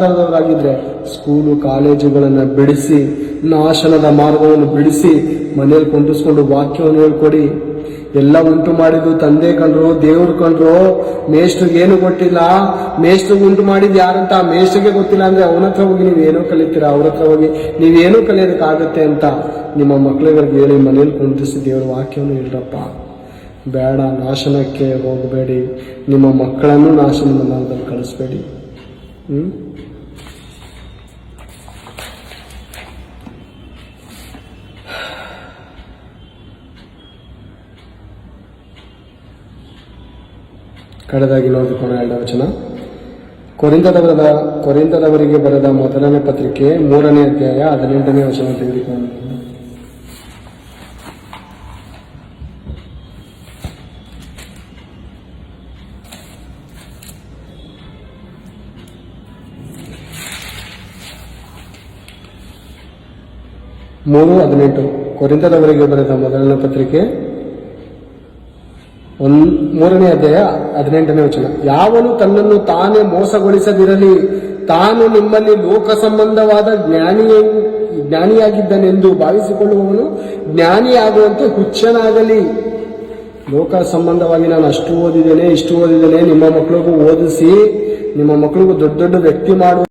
ಆಗಿದ್ರೆ ಸ್ಕೂಲು ಕಾಲೇಜುಗಳನ್ನ ಬಿಡಿಸಿ, ನಾಶನದ ಮಾರ್ಗವನ್ನು ಬಿಡಿಸಿ ಮನೇಲಿ ಕುಂಟಿಸ್ಕೊಂಡು ವಾಕ್ಯವನ್ನು ಹೇಳ್ಕೊಡಿ. ಎಲ್ಲ ಉಂಟು ಮಾಡಿದ್ದು ತಂದೆ ಕಂಡ್ರು, ದೇವ್ರು ಕಂಡ್ರು, ಮೇಷ್ಟ್ರಿಗೆ ಏನು ಕೊಟ್ಟಿಲ್ಲ ಮೇಷ್ಟ್ರಿಗೆ ಉಂಟು ಮಾಡಿದ್ ಯಾರಂತ ಮೇಷ್ಟ್ರಿಗೆ ಗೊತ್ತಿಲ್ಲ ಅಂದ್ರೆ ಅವನ ಹತ್ರ ಹೋಗಿ ನೀವೇನೋ ಕಲಿತೀರಾ? ಅವ್ರ ಹತ್ರ ಹೋಗಿ ನೀವೇನೋ ಕಲಿಯೋದಕ್ಕಾಗತ್ತೆ ಅಂತ ನಿಮ್ಮ ಮಕ್ಳುಗಳಿಗೆ ಹೇಳಿ ಮನೇಲಿ ಕುಂಟಿಸಿ ದೇವ್ರ ವಾಕ್ಯವನ್ನು ಹೇಳ್ರಪ್ಪ. ಬೇಡ, ನಾಶನಕ್ಕೆ ಹೋಗಬೇಡಿ. ನಿಮ್ಮ ಮಕ್ಕಳನ್ನು ನಾಶನದ ಮಾರ್ಗದಲ್ಲಿ ಕಳಿಸ್ಬೇಡಿ. ಹ್ಮ್? ಕಡೆದಾಗಿ ನೋಡಿಕೊಂಡ ಎರಡು ವಚನ. ಕೊರಿಂದದವರದ ಕೊರಿಂದದವರಿಗೆ ಬರೆದ ಮೊದಲನೇ ಪತ್ರಿಕೆ ಮೂರನೇ ಅಧ್ಯಾಯ ಹದಿನೆಂಟನೇ ವಚನ ತೆಗೆದುಕೊಂಡು ಮೂರು ಹದಿನೆಂಟು. ಕೊರಿಂದದವರೆಗೆ ಬರೆದ ಮೊದಲನೇ ಪತ್ರಿಕೆ. ಒಂದ್, ಮೂರನೇ ಅಧ್ಯಾಯ ಹದಿನೆಂಟನೇ ವಚನ. ಯಾವನು ತನ್ನನ್ನು ತಾನೇ ಮೋಸಗೊಳಿಸದಿರಲಿ, ತಾನು ನಿಮ್ಮಲ್ಲಿ ಲೋಕ ಸಂಬಂಧವಾದ ಜ್ಞಾನಿಯ ಜ್ಞಾನಿಯಾಗಿದ್ದನೆಂದು ಭಾವಿಸಿಕೊಳ್ಳುವವನು ಜ್ಞಾನಿಯಾಗುವಂತೆ ಹುಚ್ಚನಾಗಲಿ. ಲೋಕ ಸಂಬಂಧವಾಗಿ ನಾನು ಅಷ್ಟು ಓದಿದ್ದೇನೆ, ಇಷ್ಟು ಓದಿದ್ದೇನೆ, ನಿಮ್ಮ ಮಕ್ಕಳಿಗೂ ಓದಿಸಿ, ನಿಮ್ಮ ಮಕ್ಕಳಿಗೂ ದೊಡ್ಡ ದೊಡ್ಡ ವ್ಯಕ್ತಿ ಮಾಡುವ